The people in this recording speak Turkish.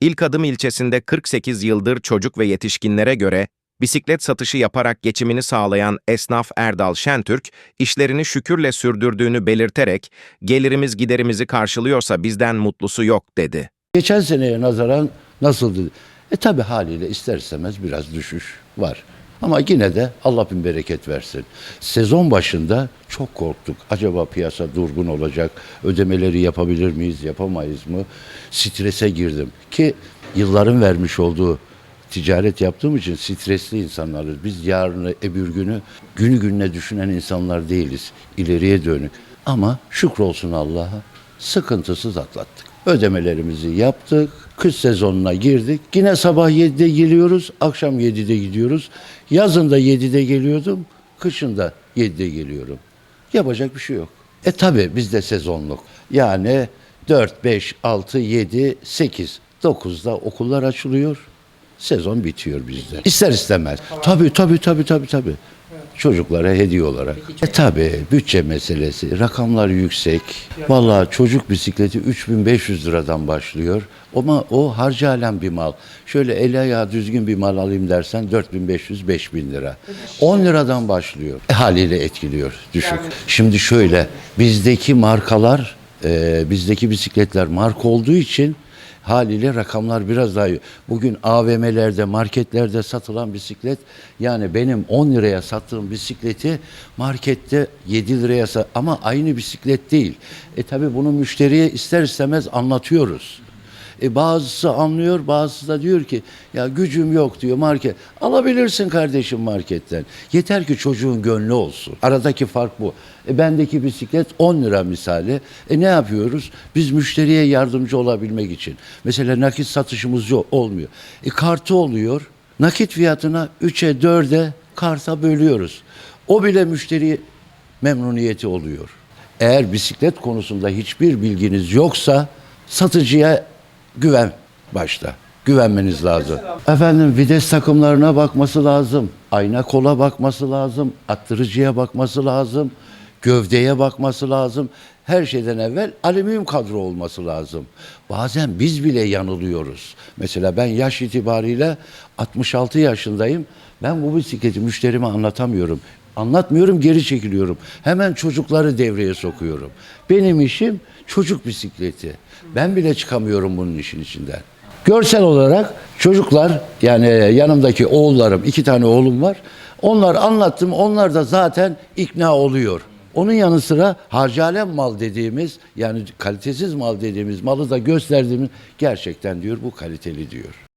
İlk Adım ilçesinde 48 yıldır çocuk ve yetişkinlere göre bisiklet satışı yaparak geçimini sağlayan esnaf Erdal Şentürk, işlerini şükürle sürdürdüğünü belirterek, gelirimiz giderimizi karşılıyorsa bizden mutlusu yok dedi. Geçen seneye nazaran nasıldı? E tabi haliyle ister istemez biraz düşüş var. Ama yine de Allah bin bereket versin. Sezon başında çok korktuk. Acaba piyasa durgun olacak, ödemeleri yapabilir miyiz, yapamayız mı? Strese girdim. Ki yılların vermiş olduğu ticaret yaptığım için stresli insanlarız. Biz yarını, öbür günü, günü gününe düşünen insanlar değiliz. İleriye dönük. Ama şükrolsun Allah'a sıkıntısız atlattık. Ödemelerimizi yaptık. Kış sezonuna girdik. Yine sabah 7'de geliyoruz, akşam 7'de gidiyoruz. Yazın da 7'de geliyordum, kışın da 7'de geliyorum. Yapacak bir şey yok. E tabi bizde sezonluk. Yani 4, 5, 6, 7, 8, 9'da okullar açılıyor. Sezon bitiyor bizde. İster istemez. Tabii tabii tabii tabii tabii. Çocuklara hediye olarak. E tabi bütçe meselesi, rakamlar yüksek. Vallahi çocuk bisikleti 3500 liradan başlıyor. Ama o harcı alem bir mal. Şöyle el ayağı düzgün bir mal alayım dersen 4500-5000 lira. 10 liradan başlıyor. E, haliyle etkiliyor düşük. Şimdi şöyle bizdeki markalar, e, bizdeki bisikletler marka olduğu için haliyle rakamlar biraz daha. Bugün AVM'lerde, marketlerde satılan bisiklet yani benim 10 liraya sattığım bisikleti markette 7 liraya sat ama aynı bisiklet değil. E tabi bunu müşteriye ister istemez anlatıyoruz. E bazısı anlıyor, bazısı da diyor ki ya gücüm yok diyor market. Alabilirsin kardeşim marketten. Yeter ki çocuğun gönlü olsun. Aradaki fark bu. E bendeki bisiklet 10 lira misali. E ne yapıyoruz? Biz müşteriye yardımcı olabilmek için. Mesela nakit satışımız yok, olmuyor. E kartı oluyor. Nakit fiyatına 3'e 4'e karta bölüyoruz. O bile müşteri memnuniyeti oluyor. Eğer bisiklet konusunda hiçbir bilginiz yoksa satıcıya güven başta. Güvenmeniz lazım. Efendim vites takımlarına bakması lazım. Ayna kola bakması lazım. Attırıcıya bakması lazım. Gövdeye bakması lazım. Her şeyden evvel alüminyum kadro olması lazım. Bazen biz bile yanılıyoruz. Mesela ben yaş itibariyle 66 yaşındayım. Ben bu bisikleti müşterime anlatamıyorum. Anlatmıyorum geri çekiliyorum. Hemen çocukları devreye sokuyorum. Benim işim çocuk bisikleti. Ben bile çıkamıyorum bunun işin içinden. Görsel olarak çocuklar yani yanımdaki oğullarım iki tane oğlum var. Onlar anlattım onlar da zaten ikna oluyor. Onun yanı sıra harcalem mal dediğimiz yani kalitesiz mal dediğimiz malı da gösterdiğimiz gerçekten diyor bu kaliteli diyor.